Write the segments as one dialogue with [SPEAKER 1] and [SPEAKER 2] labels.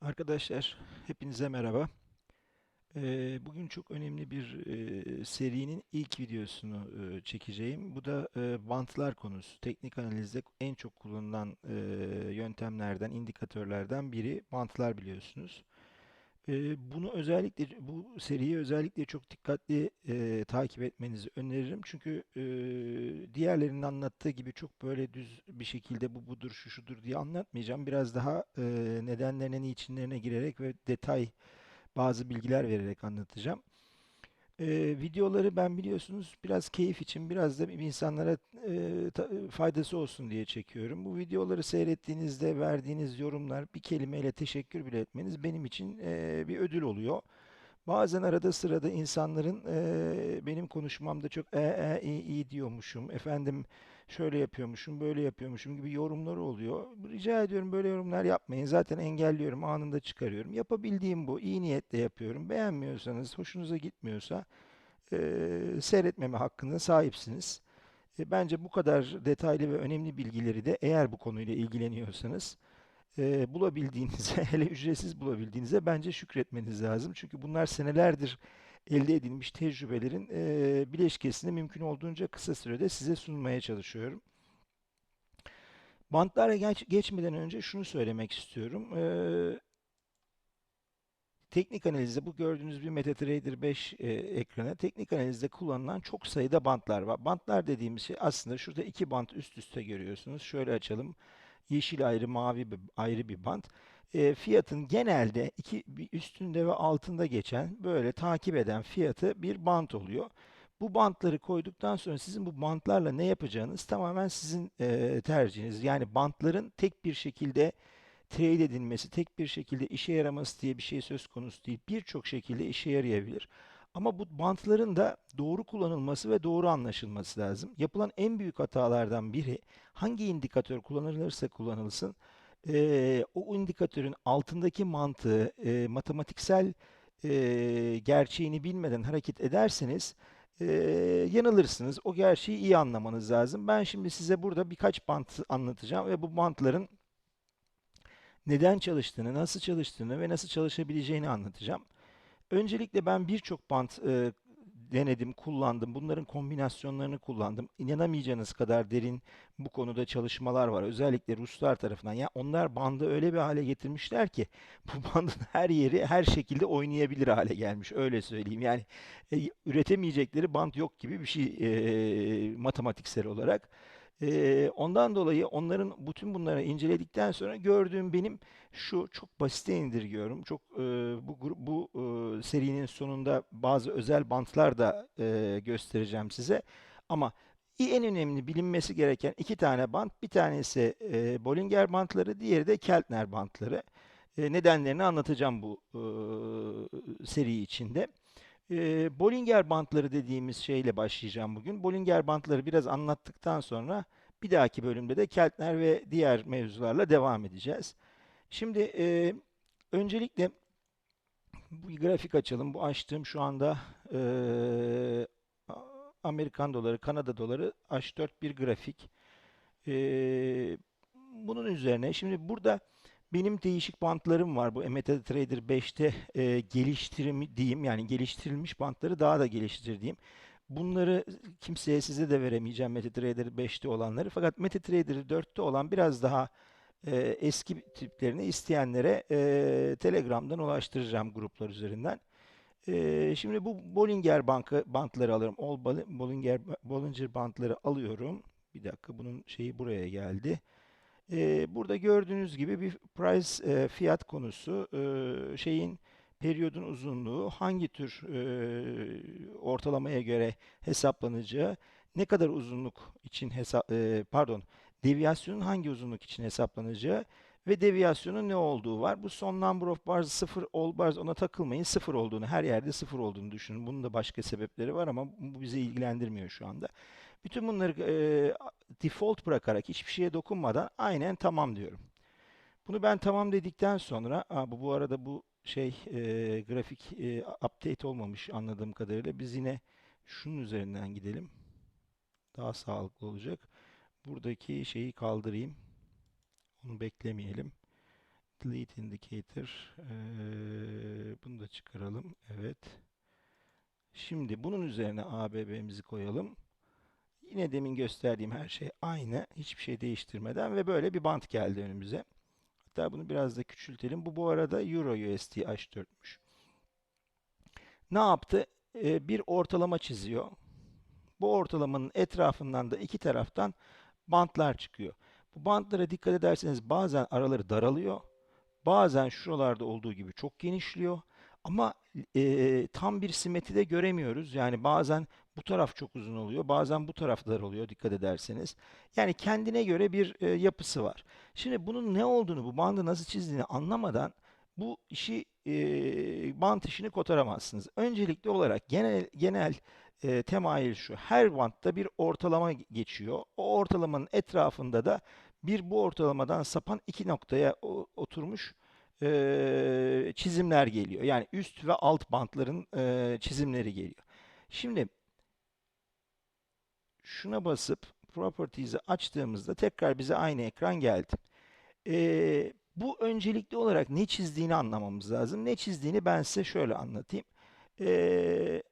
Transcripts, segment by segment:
[SPEAKER 1] Arkadaşlar hepinize merhaba. Ee, bugün çok önemli bir e, serinin ilk videosunu e, çekeceğim. Bu da e, bantlar konusu. Teknik analizde en çok kullanılan yöntemlerden, indikatörlerden biri bantlar biliyorsunuz bunu özellikle bu seriyi özellikle çok dikkatli e, takip etmenizi öneririm. Çünkü e, diğerlerinin anlattığı gibi çok böyle düz bir şekilde bu budur şu şudur diye anlatmayacağım. Biraz daha e, nedenlerine niçinlerine girerek ve detay bazı bilgiler vererek anlatacağım. E, videoları ben biliyorsunuz biraz keyif için biraz da insanlara e, ta, faydası olsun diye çekiyorum. Bu videoları seyrettiğinizde verdiğiniz yorumlar bir kelimeyle teşekkür bile etmeniz benim için e, bir ödül oluyor. Bazen arada sırada insanların e, benim konuşmamda çok e, ee, e, ee, i, i diyormuşum efendim şöyle yapıyormuşum, böyle yapıyormuşum gibi yorumları oluyor. Rica ediyorum böyle yorumlar yapmayın. Zaten engelliyorum, anında çıkarıyorum. Yapabildiğim bu. iyi niyetle yapıyorum. Beğenmiyorsanız, hoşunuza gitmiyorsa e, seyretmeme hakkına sahipsiniz. E, bence bu kadar detaylı ve önemli bilgileri de eğer bu konuyla ilgileniyorsanız e, bulabildiğinize, hele ücretsiz bulabildiğinize bence şükretmeniz lazım. Çünkü bunlar senelerdir elde edilmiş tecrübelerin e, bileşkesini mümkün olduğunca kısa sürede size sunmaya çalışıyorum. Bantlara geç, geçmeden önce şunu söylemek istiyorum. Ee, teknik analizde bu gördüğünüz bir MetaTrader 5 e, ekranı. Teknik analizde kullanılan çok sayıda bantlar var. Bantlar dediğimiz şey aslında şurada iki bant üst üste görüyorsunuz. Şöyle açalım. Yeşil ayrı, mavi bir, ayrı bir bant. E, fiyatın genelde iki üstünde ve altında geçen böyle takip eden fiyatı bir bant oluyor. Bu bantları koyduktan sonra sizin bu bantlarla ne yapacağınız tamamen sizin e, tercihiniz. Yani bantların tek bir şekilde trade edilmesi, tek bir şekilde işe yaraması diye bir şey söz konusu değil. Birçok şekilde işe yarayabilir. Ama bu bantların da doğru kullanılması ve doğru anlaşılması lazım. Yapılan en büyük hatalardan biri hangi indikatör kullanılırsa kullanılsın e, o indikatörün altındaki mantığı e, matematiksel e, gerçeğini bilmeden hareket ederseniz e, yanılırsınız. O gerçeği iyi anlamanız lazım. Ben şimdi size burada birkaç bant anlatacağım ve bu bantların neden çalıştığını, nasıl çalıştığını ve nasıl çalışabileceğini anlatacağım. Öncelikle ben birçok bant e, denedim, kullandım. Bunların kombinasyonlarını kullandım. İnanamayacağınız kadar derin bu konuda çalışmalar var. Özellikle Ruslar tarafından. Ya yani onlar bandı öyle bir hale getirmişler ki bu bandın her yeri her şekilde oynayabilir hale gelmiş. Öyle söyleyeyim. Yani e, üretemeyecekleri band yok gibi bir şey e, matematiksel olarak. E, ondan dolayı onların bütün bunları inceledikten sonra gördüğüm benim şu çok basite indirgiyorum. Çok e, bu grup bu e, serinin sonunda bazı özel bantlar da e, göstereceğim size. Ama en önemli bilinmesi gereken iki tane bant. Bir tanesi e, Bollinger bantları, diğeri de Keltner bantları. E, nedenlerini anlatacağım bu e, seri içinde. E, Bollinger bantları dediğimiz şeyle başlayacağım bugün. Bollinger bantları biraz anlattıktan sonra bir dahaki bölümde de Keltner ve diğer mevzularla devam edeceğiz. Şimdi e, öncelikle bu grafik açalım. Bu açtığım şu anda e, Amerikan doları, Kanada doları H4 bir grafik. E, bunun üzerine şimdi burada benim değişik bantlarım var. Bu MetaTrader 5'te e, e geliştirim diyeyim yani geliştirilmiş bantları daha da geliştirir Bunları kimseye size de veremeyeceğim MetaTrader 5'te olanları. Fakat MetaTrader 4'te olan biraz daha e, eski tiplerini isteyenlere e, Telegram'dan ulaştıracağım gruplar üzerinden. E, şimdi bu Bollinger banka bantları alırım. All Bollinger Bollinger bantları alıyorum. Bir dakika bunun şeyi buraya geldi burada gördüğünüz gibi bir price fiyat konusu şeyin periyodun uzunluğu hangi tür ortalamaya göre hesaplanacağı, ne kadar uzunluk için hesap pardon, deviyasyonun hangi uzunluk için hesaplanacağı ve deviyasyonun ne olduğu var. Bu son number of bars sıfır ol bars ona takılmayın. Sıfır olduğunu, her yerde sıfır olduğunu düşünün. Bunun da başka sebepleri var ama bu bizi ilgilendirmiyor şu anda. Bütün bunları e, default bırakarak hiçbir şeye dokunmadan aynen tamam diyorum. Bunu ben tamam dedikten sonra aa, bu, bu arada bu şey e, grafik e, update olmamış anladığım kadarıyla biz yine şunun üzerinden gidelim. Daha sağlıklı olacak. Buradaki şeyi kaldırayım. Onu beklemeyelim. Delete indicator. Ee, bunu da çıkaralım. Evet. Şimdi bunun üzerine ABB'mizi koyalım. Yine demin gösterdiğim her şey aynı. Hiçbir şey değiştirmeden ve böyle bir bant geldi önümüze. Hatta bunu biraz da küçültelim. Bu bu arada Euro USD H4'müş. Ne yaptı? Ee, bir ortalama çiziyor. Bu ortalamanın etrafından da iki taraftan bantlar çıkıyor. Bu bantlara dikkat ederseniz bazen araları daralıyor. Bazen şuralarda olduğu gibi çok genişliyor. Ama e, tam bir simeti de göremiyoruz. Yani bazen bu taraf çok uzun oluyor, bazen bu taraf dar oluyor dikkat ederseniz. Yani kendine göre bir e, yapısı var. Şimdi bunun ne olduğunu, bu bandı nasıl çizdiğini anlamadan bu işi e, bant işini kotaramazsınız. Öncelikli olarak genel genel e, temayül şu. Her bantta bir ortalama geçiyor. O ortalamanın etrafında da bir bu ortalamadan sapan iki noktaya oturmuş e, çizimler geliyor. Yani üst ve alt bantların e, çizimleri geliyor. Şimdi şuna basıp Properties'i açtığımızda tekrar bize aynı ekran geldi. E, bu öncelikli olarak ne çizdiğini anlamamız lazım. Ne çizdiğini ben size şöyle anlatayım. E,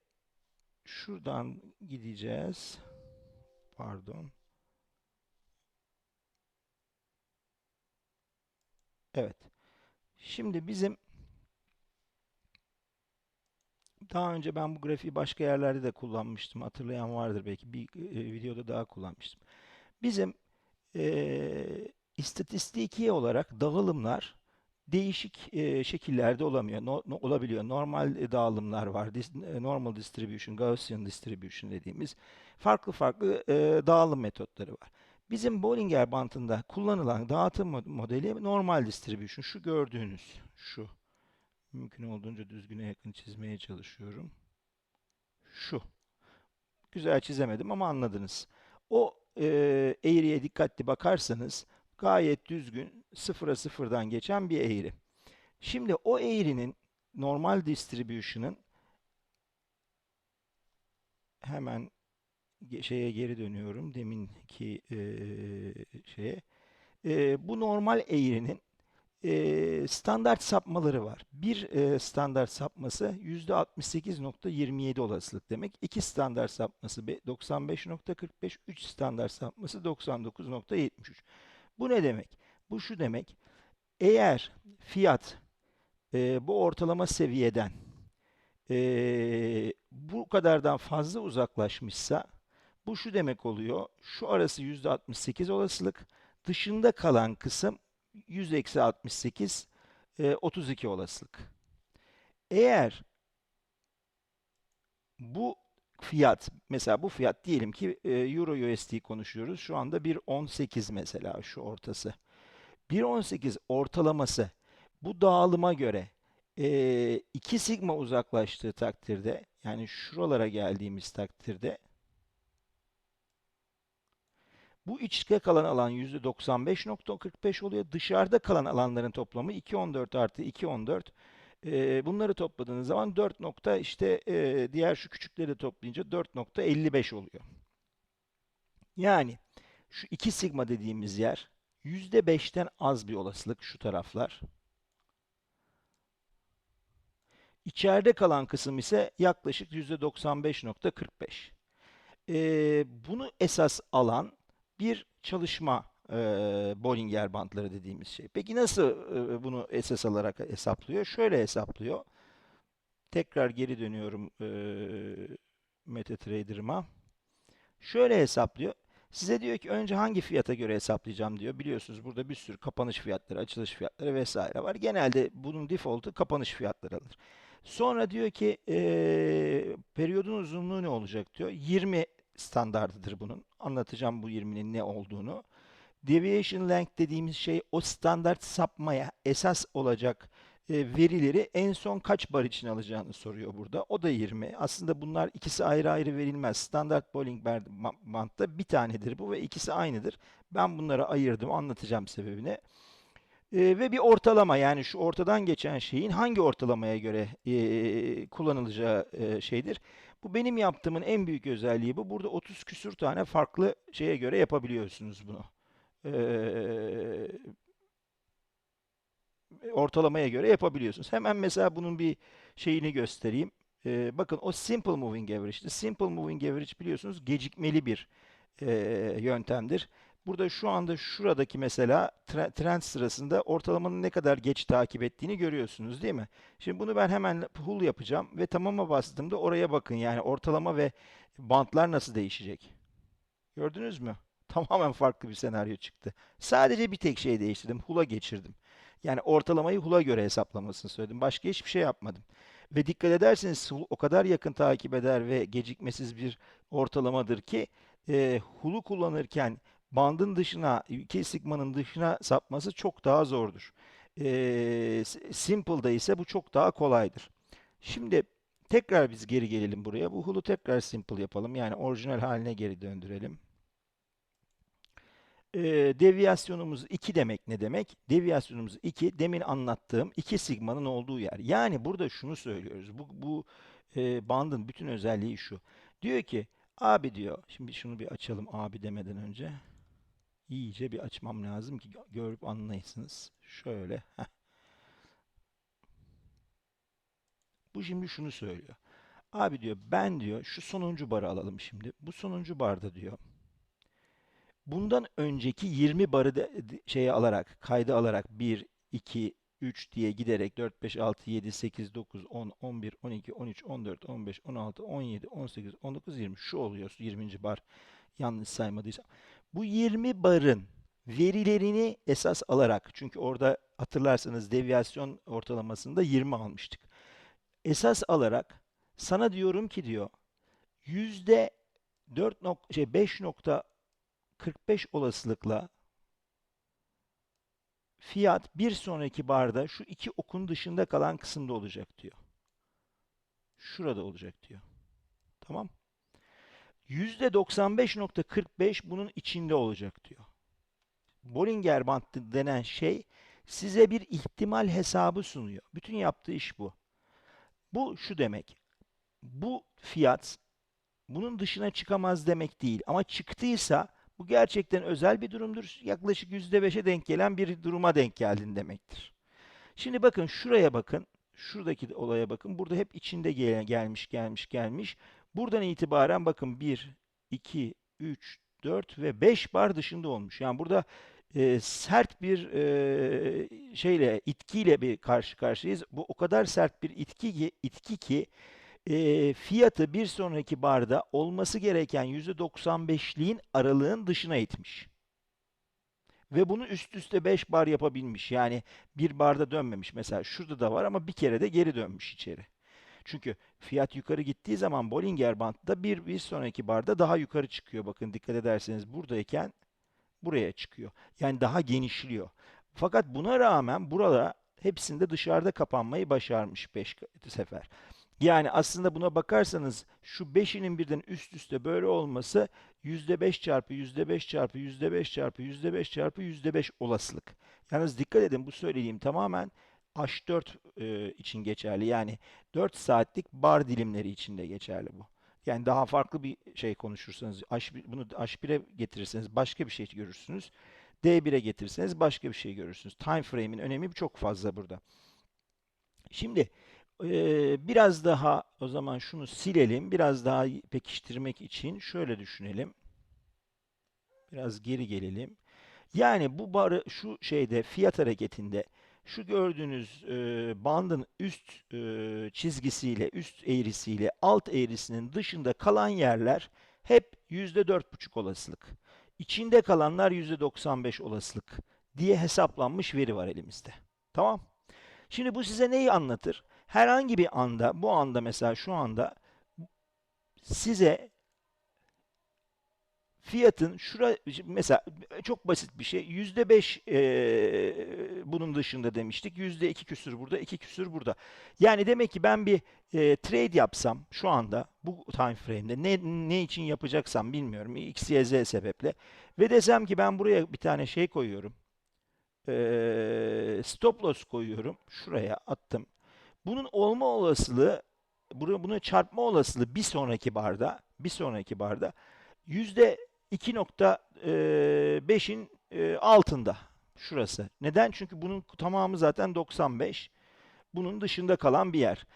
[SPEAKER 1] şuradan gideceğiz. Pardon. Evet. Şimdi bizim daha önce ben bu grafiği başka yerlerde de kullanmıştım. Hatırlayan vardır belki. Bir e, videoda daha kullanmıştım. Bizim e, istatistiki olarak dağılımlar değişik e, şekillerde olamıyor. No, no, olabiliyor. Normal e, dağılımlar var. Dis, e, normal distribution, Gaussian distribution dediğimiz farklı farklı e, dağılım metotları var. Bizim Bollinger bantında kullanılan dağıtım modeli normal distribution. Şu gördüğünüz şu. Mümkün olduğunca düzgüne yakın çizmeye çalışıyorum. Şu. Güzel çizemedim ama anladınız. O e, eğriye dikkatli bakarsanız gayet düzgün sıfıra sıfırdan geçen bir eğri. Şimdi o eğrinin normal distribution'ın hemen şeye geri dönüyorum. Deminki e, şeye. E, bu normal eğrinin e, standart sapmaları var. Bir e, standart sapması yüzde %68.27 olasılık demek. iki standart sapması 95.45, üç standart sapması 99.73. Bu ne demek? Bu şu demek. Eğer fiyat e, bu ortalama seviyeden e, bu kadardan fazla uzaklaşmışsa bu şu demek oluyor. Şu arası %68 olasılık. Dışında kalan kısım 100 eksi 68 32 e, olasılık. Eğer bu fiyat mesela bu fiyat diyelim ki e, Euro USD konuşuyoruz. Şu anda 1.18 mesela şu ortası. 1.18 ortalaması bu dağılıma göre e, sigma uzaklaştığı takdirde yani şuralara geldiğimiz takdirde bu içte kalan alan %95.45 oluyor. Dışarıda kalan alanların toplamı 2.14 artı 2.14. Ee, bunları topladığınız zaman 4 nokta işte e, diğer şu küçükleri de toplayınca 4.55 oluyor. Yani şu 2 sigma dediğimiz yer %5'ten az bir olasılık şu taraflar. İçeride kalan kısım ise yaklaşık %95.45. Ee, bunu esas alan bir çalışma e, Bollinger bandları dediğimiz şey. Peki nasıl e, bunu esas alarak hesaplıyor? Şöyle hesaplıyor. Tekrar geri dönüyorum e, MetaTrader'ıma. Şöyle hesaplıyor. Size diyor ki önce hangi fiyata göre hesaplayacağım diyor. Biliyorsunuz burada bir sürü kapanış fiyatları, açılış fiyatları vesaire var. Genelde bunun default'u kapanış fiyatları alır. Sonra diyor ki e, periyodun uzunluğu ne olacak diyor. 20 standardıdır bunun. Anlatacağım bu 20'nin ne olduğunu. Deviation length dediğimiz şey o standart sapmaya esas olacak e, verileri en son kaç bar için alacağını soruyor burada. O da 20. Aslında bunlar ikisi ayrı ayrı verilmez. Standart bowling bantta bir tanedir bu ve ikisi aynıdır. Ben bunları ayırdım anlatacağım sebebini. E, ve bir ortalama yani şu ortadan geçen şeyin hangi ortalamaya göre e, kullanılacağı şeydir. Bu benim yaptığımın en büyük özelliği bu. Burada 30 küsür tane farklı şeye göre yapabiliyorsunuz bunu. Ee, ortalamaya göre yapabiliyorsunuz. Hemen mesela bunun bir şeyini göstereyim. Ee, bakın o Simple Moving average. Simple Moving Average biliyorsunuz gecikmeli bir e, yöntemdir. Burada şu anda şuradaki mesela trend sırasında ortalamanın ne kadar geç takip ettiğini görüyorsunuz değil mi? Şimdi bunu ben hemen pull yapacağım ve tamama bastığımda oraya bakın yani ortalama ve bantlar nasıl değişecek. Gördünüz mü? Tamamen farklı bir senaryo çıktı. Sadece bir tek şey değiştirdim. Hula geçirdim. Yani ortalamayı hula göre hesaplamasını söyledim. Başka hiçbir şey yapmadım. Ve dikkat ederseniz hul o kadar yakın takip eder ve gecikmesiz bir ortalamadır ki e, hulu kullanırken bandın dışına, iki sigmanın dışına sapması çok daha zordur. E, ee, simple'da ise bu çok daha kolaydır. Şimdi tekrar biz geri gelelim buraya. Bu hulu tekrar simple yapalım. Yani orijinal haline geri döndürelim. E, ee, deviyasyonumuz 2 demek ne demek? Deviyasyonumuz 2 demin anlattığım 2 sigmanın olduğu yer. Yani burada şunu söylüyoruz. Bu, bu e, bandın bütün özelliği şu. Diyor ki abi diyor. Şimdi şunu bir açalım abi demeden önce iyice bir açmam lazım ki görüp anlayasınız. Şöyle. Heh. Bu şimdi şunu söylüyor. Abi diyor ben diyor şu sonuncu barı alalım şimdi. Bu sonuncu barda diyor. Bundan önceki 20 barı de, şeyi alarak, kaydı alarak 1, 2, 3 diye giderek 4, 5, 6, 7, 8, 9, 10, 11, 12, 13, 14, 15, 16, 17, 18, 19, 20 şu oluyor 20. bar yanlış saymadıysam. Bu 20 barın verilerini esas alarak çünkü orada hatırlarsanız deviyasyon ortalamasında 20 almıştık. Esas alarak sana diyorum ki diyor yüzde 4 şey 5.45 olasılıkla fiyat bir sonraki barda şu iki okun dışında kalan kısımda olacak diyor. Şurada olacak diyor. Tamam %95.45 bunun içinde olacak diyor. Bollinger bandı denen şey size bir ihtimal hesabı sunuyor. Bütün yaptığı iş bu. Bu şu demek. Bu fiyat bunun dışına çıkamaz demek değil. Ama çıktıysa bu gerçekten özel bir durumdur. Yaklaşık %5'e denk gelen bir duruma denk geldin demektir. Şimdi bakın şuraya bakın. Şuradaki olaya bakın. Burada hep içinde gelmiş gelmiş gelmiş. Buradan itibaren bakın 1, 2, 3, 4 ve 5 bar dışında olmuş. Yani burada e, sert bir e, şeyle itkiyle bir karşı karşıyayız. Bu o kadar sert bir itki ki, itki ki e, fiyatı bir sonraki barda olması gereken %95'liğin aralığın dışına itmiş. Ve bunu üst üste 5 bar yapabilmiş. Yani bir barda dönmemiş. Mesela şurada da var ama bir kere de geri dönmüş içeri. Çünkü fiyat yukarı gittiği zaman Bollinger Band'da bir, bir sonraki barda daha yukarı çıkıyor. Bakın dikkat ederseniz buradayken buraya çıkıyor. Yani daha genişliyor. Fakat buna rağmen burada hepsinde dışarıda kapanmayı başarmış 5 sefer. Yani aslında buna bakarsanız şu 5'inin birden üst üste böyle olması %5 çarpı %5 çarpı %5 çarpı %5 çarpı %5 olasılık. Yalnız dikkat edin bu söylediğim tamamen H4 e, için geçerli. Yani 4 saatlik bar dilimleri için de geçerli bu. Yani daha farklı bir şey konuşursanız, H1, bunu H1'e getirirseniz başka bir şey görürsünüz. D1'e getirirseniz başka bir şey görürsünüz. Time frame'in önemi çok fazla burada. Şimdi e, biraz daha o zaman şunu silelim. Biraz daha pekiştirmek için şöyle düşünelim. Biraz geri gelelim. Yani bu barı şu şeyde fiyat hareketinde şu gördüğünüz e, bandın üst e, çizgisiyle, üst eğrisiyle alt eğrisinin dışında kalan yerler hep %4,5 olasılık. İçinde kalanlar %95 olasılık diye hesaplanmış veri var elimizde. Tamam. Şimdi bu size neyi anlatır? Herhangi bir anda, bu anda mesela şu anda size fiyatın şura mesela çok basit bir şey yüzde beş bunun dışında demiştik yüzde iki küsür burada iki küsür burada yani demek ki ben bir e, trade yapsam şu anda bu time frame'de ne, ne için yapacaksam bilmiyorum x y z sebeple ve desem ki ben buraya bir tane şey koyuyorum e, stop loss koyuyorum şuraya attım bunun olma olasılığı bunu, bunu çarpma olasılığı bir sonraki barda bir sonraki barda yüzde 2.5'in altında şurası. Neden? Çünkü bunun tamamı zaten 95. Bunun dışında kalan bir yer.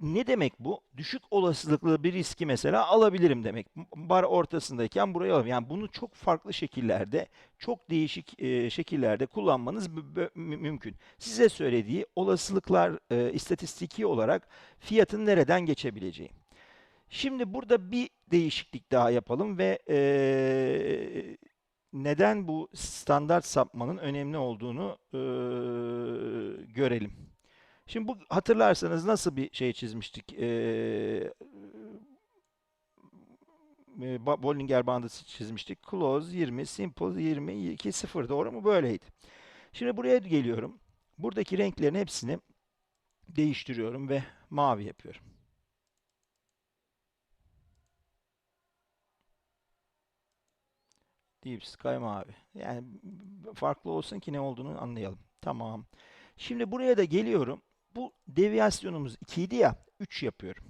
[SPEAKER 1] Ne demek bu? Düşük olasılıklı bir riski mesela alabilirim demek. Bar ortasındayken buraya alalım. Yani bunu çok farklı şekillerde, çok değişik e, şekillerde kullanmanız mümkün. Size söylediği olasılıklar e, istatistiki olarak fiyatın nereden geçebileceği. Şimdi burada bir değişiklik daha yapalım ve e, neden bu standart sapmanın önemli olduğunu e, görelim. Şimdi bu hatırlarsanız nasıl bir şey çizmiştik? E, Bollinger bandı çizmiştik. Close 20, simple 20, 2, 0 doğru mu? Böyleydi. Şimdi buraya geliyorum. Buradaki renklerin hepsini değiştiriyorum ve mavi yapıyorum. Deep Kayma abi. Yani farklı olsun ki ne olduğunu anlayalım. Tamam. Şimdi buraya da geliyorum. Bu deviasyonumuz 2 idi ya. 3 yapıyorum.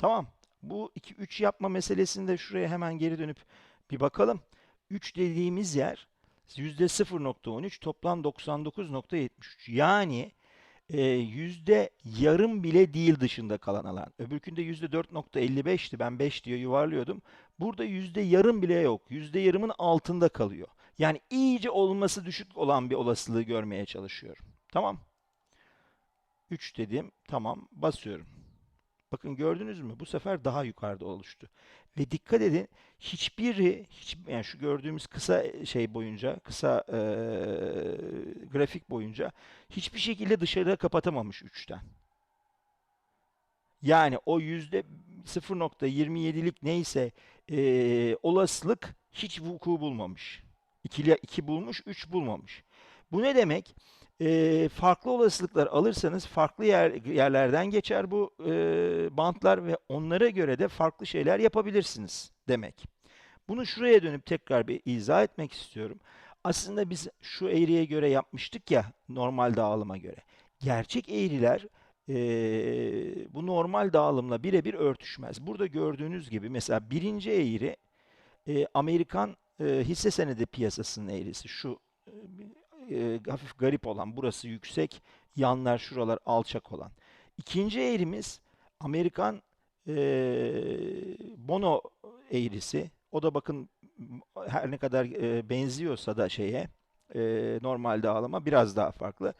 [SPEAKER 1] Tamam. Bu 2-3 yapma meselesinde şuraya hemen geri dönüp bir bakalım. 3 dediğimiz yer %0.13 toplam 99.73. Yani e, yüzde yarım bile değil dışında kalan alan. Öbürkünde yüzde 4.55'ti. Ben 5 diye yuvarlıyordum. Burada yüzde yarım bile yok. Yüzde yarımın altında kalıyor. Yani iyice olması düşük olan bir olasılığı görmeye çalışıyorum. Tamam. 3 dedim. Tamam. Basıyorum. Bakın gördünüz mü? Bu sefer daha yukarıda oluştu. Ve dikkat edin hiçbiri, hiç, yani şu gördüğümüz kısa e, şey boyunca, kısa ee, grafik boyunca hiçbir şekilde dışarıda kapatamamış 3'ten. Yani o yüzde 0.27'lik neyse e, olasılık hiç vuku bulmamış. 2, 2 bulmuş, 3 bulmamış. Bu ne demek? E, farklı olasılıklar alırsanız farklı yer, yerlerden geçer bu e, bantlar ve onlara göre de farklı şeyler yapabilirsiniz demek. Bunu şuraya dönüp tekrar bir izah etmek istiyorum. Aslında biz şu eğriye göre yapmıştık ya normal dağılıma göre. Gerçek eğriler e, bu normal dağılımla birebir örtüşmez. Burada gördüğünüz gibi mesela birinci eğri e, Amerikan e, hisse senedi piyasasının eğrisi şu e, hafif garip olan burası yüksek yanlar şuralar alçak olan. İkinci eğrimiz Amerikan e, bono eğrisi. O da bakın her ne kadar e, benziyorsa da şeye e, normal dağılıma biraz daha farklı.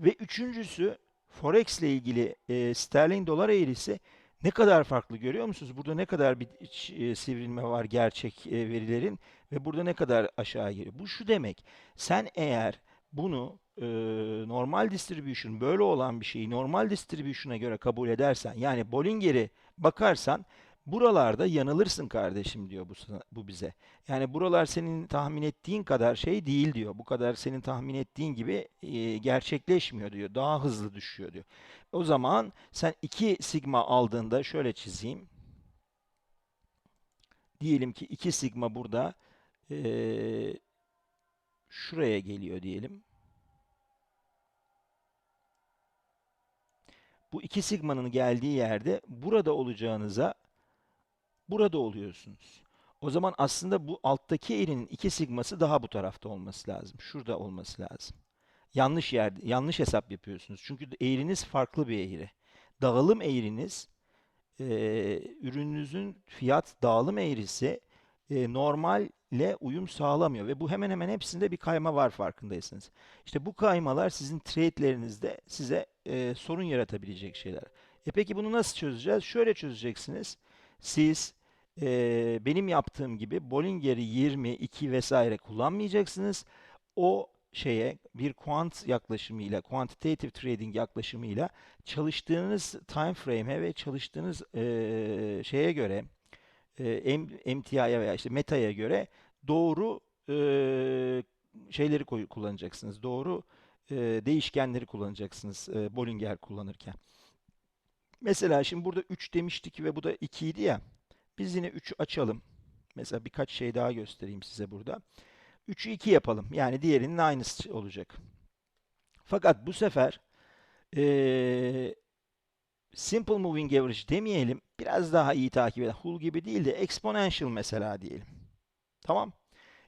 [SPEAKER 1] Ve üçüncüsü Forex ile ilgili e, sterlin dolar eğrisi ne kadar farklı görüyor musunuz? Burada ne kadar bir e, sivrilme var gerçek e, verilerin ve burada ne kadar aşağı geliyor? Bu şu demek. Sen eğer bunu e, normal distribution böyle olan bir şeyi normal distribution'a göre kabul edersen yani Bollinger'i bakarsan Buralarda yanılırsın kardeşim diyor bu, bu bize. Yani buralar senin tahmin ettiğin kadar şey değil diyor. Bu kadar senin tahmin ettiğin gibi e, gerçekleşmiyor diyor. Daha hızlı düşüyor diyor. O zaman sen 2 sigma aldığında şöyle çizeyim. Diyelim ki 2 sigma burada e, şuraya geliyor diyelim. Bu 2 sigmanın geldiği yerde burada olacağınıza burada oluyorsunuz. O zaman aslında bu alttaki eğrinin iki sigması daha bu tarafta olması lazım. Şurada olması lazım. Yanlış yer, yanlış hesap yapıyorsunuz. Çünkü eğriniz farklı bir eğri. Dağılım eğriniz, e, ürününüzün fiyat dağılım eğrisi e, normalle uyum sağlamıyor. Ve bu hemen hemen hepsinde bir kayma var farkındaysanız. İşte bu kaymalar sizin trade'lerinizde size e, sorun yaratabilecek şeyler. E peki bunu nasıl çözeceğiz? Şöyle çözeceksiniz. Siz e, benim yaptığım gibi Bollinger'i 20, 2 vesaire kullanmayacaksınız. O şeye bir quant yaklaşımıyla, quantitative trading yaklaşımıyla çalıştığınız time frame'e ve çalıştığınız e, şeye göre e, MTI'ye veya işte meta'ya göre doğru e, şeyleri koy, kullanacaksınız. Doğru e, değişkenleri kullanacaksınız e, Bollinger kullanırken. Mesela şimdi burada 3 demiştik ve bu da 2 idi ya. Biz yine 3'ü açalım. Mesela birkaç şey daha göstereyim size burada. 3'ü 2 yapalım. Yani diğerinin aynısı olacak. Fakat bu sefer ee, simple moving average demeyelim. Biraz daha iyi takip eden. Hull gibi değil de exponential mesela diyelim. Tamam.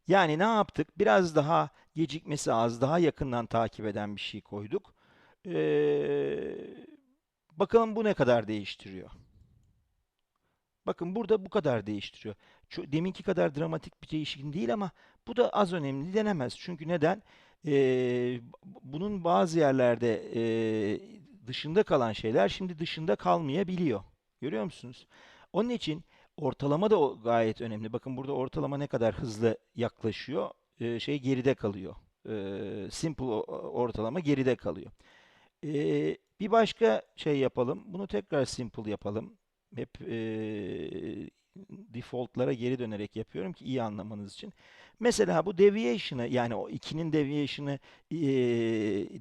[SPEAKER 1] Yani ne yaptık? Biraz daha gecikmesi az, daha yakından takip eden bir şey koyduk. Ee, bakalım bu ne kadar değiştiriyor. Bakın burada bu kadar değiştiriyor. Şu, deminki kadar dramatik bir değişiklik değil ama bu da az önemli denemez. Çünkü neden? Ee, bunun bazı yerlerde e, dışında kalan şeyler şimdi dışında kalmayabiliyor. Görüyor musunuz? Onun için ortalama da gayet önemli. Bakın burada ortalama ne kadar hızlı yaklaşıyor. Ee, şey geride kalıyor. Ee, simple ortalama geride kalıyor. Ee, bir başka şey yapalım. Bunu tekrar simple yapalım hep e, defaultlara geri dönerek yapıyorum ki iyi anlamanız için. Mesela bu deviation'ı yani o 2'nin deviation'ı e,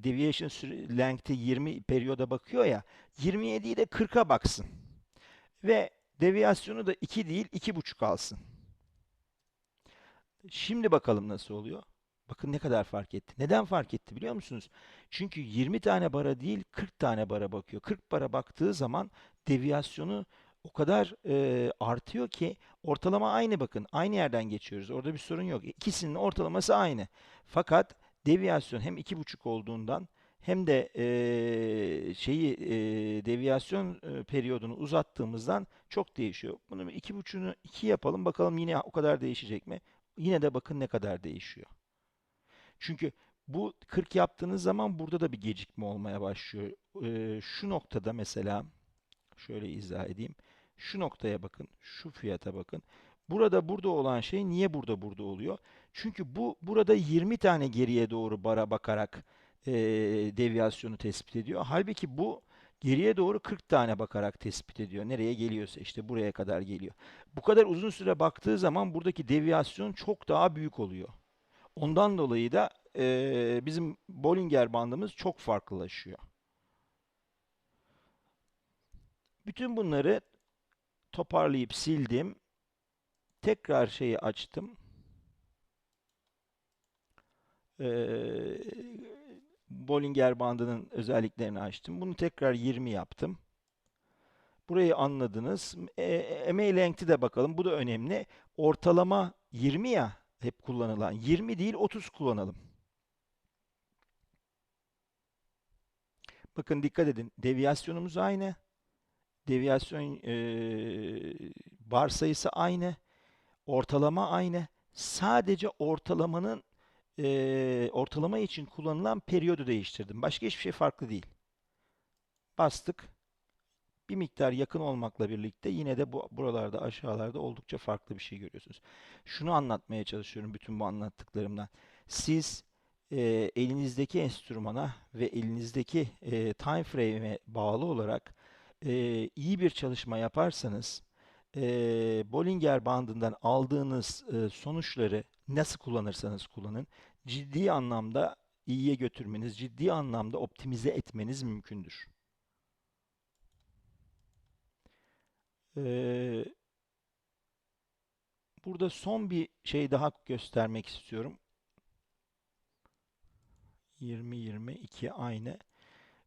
[SPEAKER 1] deviation length'i 20 periyoda bakıyor ya 27'yi de 40'a baksın. Ve deviasyonu da 2 değil 2,5 alsın. Şimdi bakalım nasıl oluyor. Bakın ne kadar fark etti. Neden fark etti biliyor musunuz? Çünkü 20 tane bara değil 40 tane bara bakıyor. 40 bara baktığı zaman deviyasyonu o kadar e, artıyor ki ortalama aynı bakın. Aynı yerden geçiyoruz. Orada bir sorun yok. İkisinin ortalaması aynı. Fakat deviyasyon hem iki buçuk olduğundan hem de e, şeyi e, deviyasyon e, periyodunu uzattığımızdan çok değişiyor. Bunu iki 2,5'unu iki yapalım bakalım yine o kadar değişecek mi? Yine de bakın ne kadar değişiyor. Çünkü bu 40 yaptığınız zaman burada da bir gecikme olmaya başlıyor. E, şu noktada mesela Şöyle izah edeyim. Şu noktaya bakın. Şu fiyata bakın. Burada burada olan şey niye burada burada oluyor? Çünkü bu burada 20 tane geriye doğru bara bakarak e, deviyasyonu tespit ediyor. Halbuki bu geriye doğru 40 tane bakarak tespit ediyor. Nereye geliyorsa işte buraya kadar geliyor. Bu kadar uzun süre baktığı zaman buradaki deviyasyon çok daha büyük oluyor. Ondan dolayı da e, bizim Bollinger bandımız çok farklılaşıyor. Bütün bunları toparlayıp sildim. Tekrar şeyi açtım. Ee, Bollinger bandının özelliklerini açtım. Bunu tekrar 20 yaptım. Burayı anladınız. E, emeği length'i de bakalım. Bu da önemli. Ortalama 20 ya hep kullanılan. 20 değil 30 kullanalım. Bakın dikkat edin. Deviyasyonumuz aynı deviyasyon e, bar sayısı aynı, ortalama aynı. Sadece ortalamanın e, ortalama için kullanılan periyodu değiştirdim. Başka hiçbir şey farklı değil. Bastık. Bir miktar yakın olmakla birlikte yine de bu buralarda aşağılarda oldukça farklı bir şey görüyorsunuz. Şunu anlatmaya çalışıyorum bütün bu anlattıklarımdan. Siz e, elinizdeki enstrümana ve elinizdeki e, time frame'e bağlı olarak e, iyi bir çalışma yaparsanız e, Bollinger bandından aldığınız e, sonuçları nasıl kullanırsanız kullanın ciddi anlamda iyiye götürmeniz, ciddi anlamda optimize etmeniz mümkündür. Ee, burada son bir şey daha göstermek istiyorum. 20-22 aynı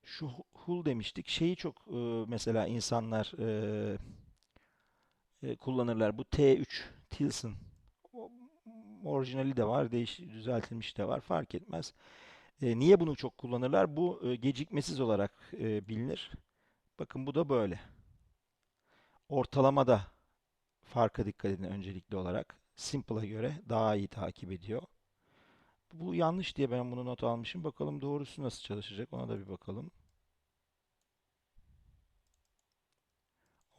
[SPEAKER 1] şuhul demiştik. Şeyi çok e, mesela insanlar e, e, kullanırlar. Bu T3 Tilson orijinali de var, değiş düzeltilmiş de var. Fark etmez. E, niye bunu çok kullanırlar? Bu e, gecikmesiz olarak e, bilinir. Bakın bu da böyle. Ortalamada farka dikkat edin öncelikli olarak. Simple'a göre daha iyi takip ediyor bu yanlış diye ben bunu not almışım. Bakalım doğrusu nasıl çalışacak ona da bir bakalım.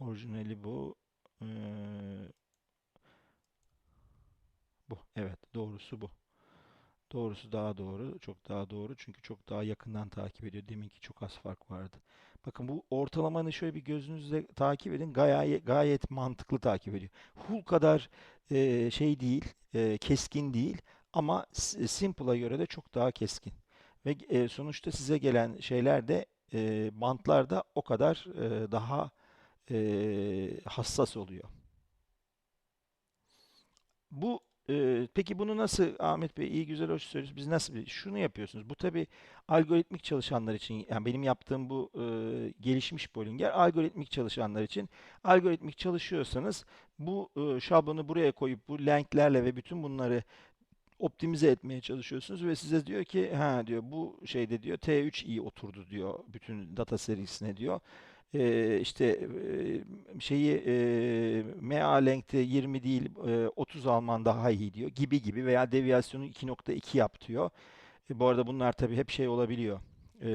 [SPEAKER 1] Orijinali bu. Ee, bu. Evet doğrusu bu. Doğrusu daha doğru. Çok daha doğru. Çünkü çok daha yakından takip ediyor. Deminki çok az fark vardı. Bakın bu ortalamanı şöyle bir gözünüzle takip edin. Gayet, gayet mantıklı takip ediyor. Hul kadar e, şey değil, e, keskin değil. Ama e, Simple'a göre de çok daha keskin. Ve e, sonuçta size gelen şeyler de e, bantlar da o kadar e, daha e, hassas oluyor. Bu e, peki bunu nasıl Ahmet Bey iyi güzel hoş söylüyorsunuz. Biz nasıl şunu yapıyorsunuz? Bu tabi algoritmik çalışanlar için yani benim yaptığım bu e, gelişmiş Bollinger algoritmik çalışanlar için algoritmik çalışıyorsanız bu e, şablonu buraya koyup bu linklerle ve bütün bunları optimize etmeye çalışıyorsunuz ve size diyor ki ha diyor bu şeyde diyor T3 iyi oturdu diyor bütün data serisine diyor. Ee, işte şeyi e, MA length'te 20 değil e, 30 alman daha iyi diyor gibi gibi veya deviyasyonu 2.2 yap diyor. E, bu arada bunlar tabii hep şey olabiliyor. E,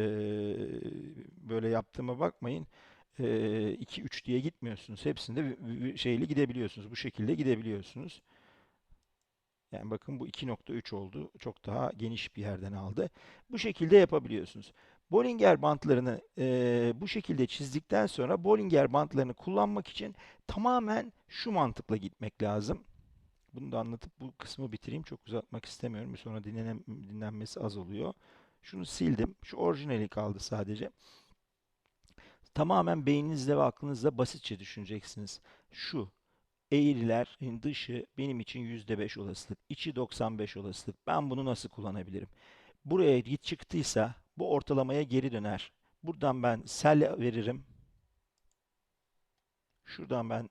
[SPEAKER 1] böyle yaptığıma bakmayın. 2-3 diye gitmiyorsunuz. Hepsinde şeyli gidebiliyorsunuz. Bu şekilde gidebiliyorsunuz. Yani bakın bu 2.3 oldu. Çok daha geniş bir yerden aldı. Bu şekilde yapabiliyorsunuz. Bollinger bantlarını e, bu şekilde çizdikten sonra Bollinger bantlarını kullanmak için tamamen şu mantıkla gitmek lazım. Bunu da anlatıp bu kısmı bitireyim. Çok uzatmak istemiyorum. Bir sonra dinlenem, dinlenmesi az oluyor. Şunu sildim. Şu orijinali kaldı sadece. Tamamen beyninizle ve aklınızla basitçe düşüneceksiniz. Şu eğrilerin dışı benim için %5 olasılık, içi 95 olasılık. Ben bunu nasıl kullanabilirim? Buraya git çıktıysa bu ortalamaya geri döner. Buradan ben sel veririm. Şuradan ben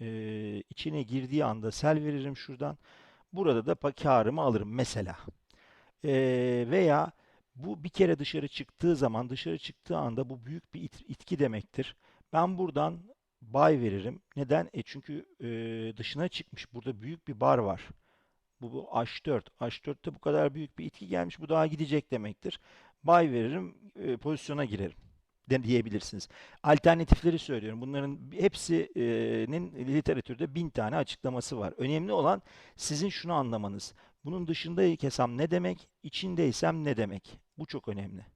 [SPEAKER 1] e, içine girdiği anda sel veririm şuradan. Burada da karımı alırım mesela. E, veya bu bir kere dışarı çıktığı zaman dışarı çıktığı anda bu büyük bir it, itki demektir. Ben buradan buy veririm. Neden? E çünkü e, dışına çıkmış. Burada büyük bir bar var. Bu, bu H4. H4'te bu kadar büyük bir itki gelmiş. Bu daha gidecek demektir. Buy veririm, e, pozisyona girerim de diyebilirsiniz. Alternatifleri söylüyorum. Bunların hepsinin e, literatürde bin tane açıklaması var. Önemli olan sizin şunu anlamanız. Bunun dışında kesem ne demek, İçindeysem ne demek? Bu çok önemli.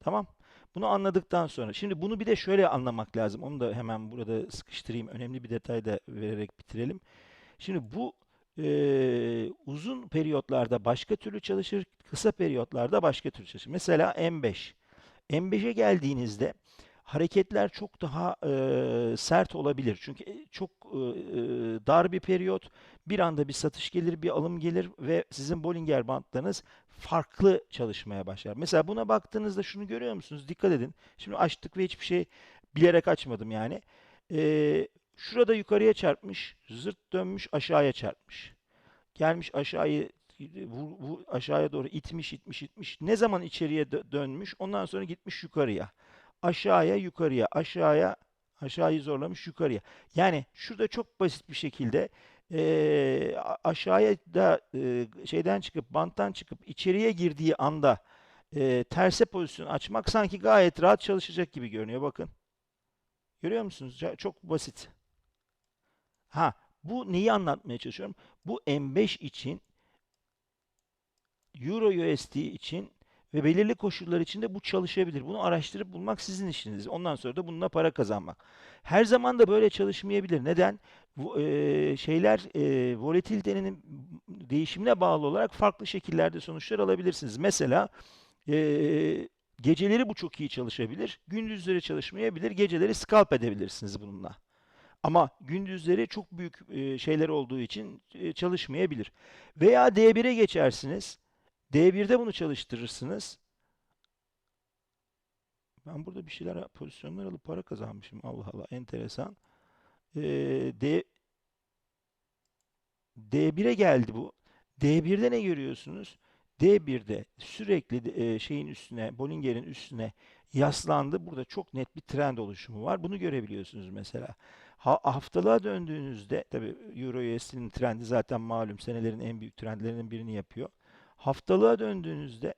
[SPEAKER 1] Tamam? Bunu anladıktan sonra, şimdi bunu bir de şöyle anlamak lazım. Onu da hemen burada sıkıştırayım. Önemli bir detay da vererek bitirelim. Şimdi bu e, uzun periyotlarda başka türlü çalışır, kısa periyotlarda başka türlü çalışır. Mesela M5. M5'e geldiğinizde hareketler çok daha e, sert olabilir. Çünkü e, çok e, dar bir periyot. Bir anda bir satış gelir, bir alım gelir ve sizin Bollinger bantlarınız farklı çalışmaya başlar. Mesela buna baktığınızda şunu görüyor musunuz? Dikkat edin. Şimdi açtık ve hiçbir şey bilerek açmadım yani. Ee, şurada yukarıya çarpmış, zırt dönmüş aşağıya çarpmış. Gelmiş aşağıya, bu, bu aşağıya doğru itmiş itmiş itmiş. Ne zaman içeriye dönmüş? Ondan sonra gitmiş yukarıya. Aşağıya yukarıya aşağıya aşağıyı zorlamış yukarıya. Yani şurada çok basit bir şekilde e, aşağıya da e, şeyden çıkıp banttan çıkıp içeriye girdiği anda e, terse pozisyon açmak sanki gayet rahat çalışacak gibi görünüyor. Bakın. Görüyor musunuz? Çok basit. Ha, bu neyi anlatmaya çalışıyorum? Bu M5 için Euro USD için ve belirli koşullar içinde bu çalışabilir. Bunu araştırıp bulmak sizin işiniz. Ondan sonra da bununla para kazanmak. Her zaman da böyle çalışmayabilir. Neden? şeyler e, volatilitenin değişimine bağlı olarak farklı şekillerde sonuçlar alabilirsiniz. Mesela geceleri bu çok iyi çalışabilir, gündüzleri çalışmayabilir, geceleri scalp edebilirsiniz bununla. Ama gündüzleri çok büyük şeyler olduğu için çalışmayabilir. Veya D1'e geçersiniz. D1'de bunu çalıştırırsınız. Ben burada bir şeyler pozisyonlar alıp para kazanmışım. Allah Allah enteresan e, D D1'e geldi bu. D1'de ne görüyorsunuz? D1'de sürekli e, şeyin üstüne, Bollinger'in üstüne yaslandı. Burada çok net bir trend oluşumu var. Bunu görebiliyorsunuz mesela. Ha, haftalığa döndüğünüzde tabi Euro USD'nin trendi zaten malum senelerin en büyük trendlerinin birini yapıyor. Haftalığa döndüğünüzde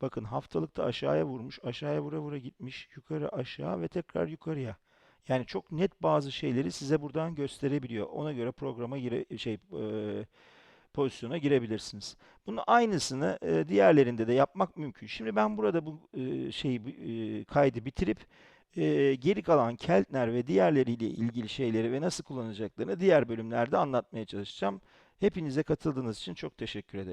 [SPEAKER 1] bakın haftalıkta aşağıya vurmuş. Aşağıya vura vura gitmiş. Yukarı aşağı ve tekrar yukarıya. Yani çok net bazı şeyleri size buradan gösterebiliyor. Ona göre programa gire, şey e, pozisyona girebilirsiniz. Bunun aynısını e, diğerlerinde de yapmak mümkün. Şimdi ben burada bu e, şeyi e, kaydı bitirip e, geri kalan Keltner ve diğerleriyle ilgili şeyleri ve nasıl kullanacaklarını diğer bölümlerde anlatmaya çalışacağım. Hepinize katıldığınız için çok teşekkür ederim.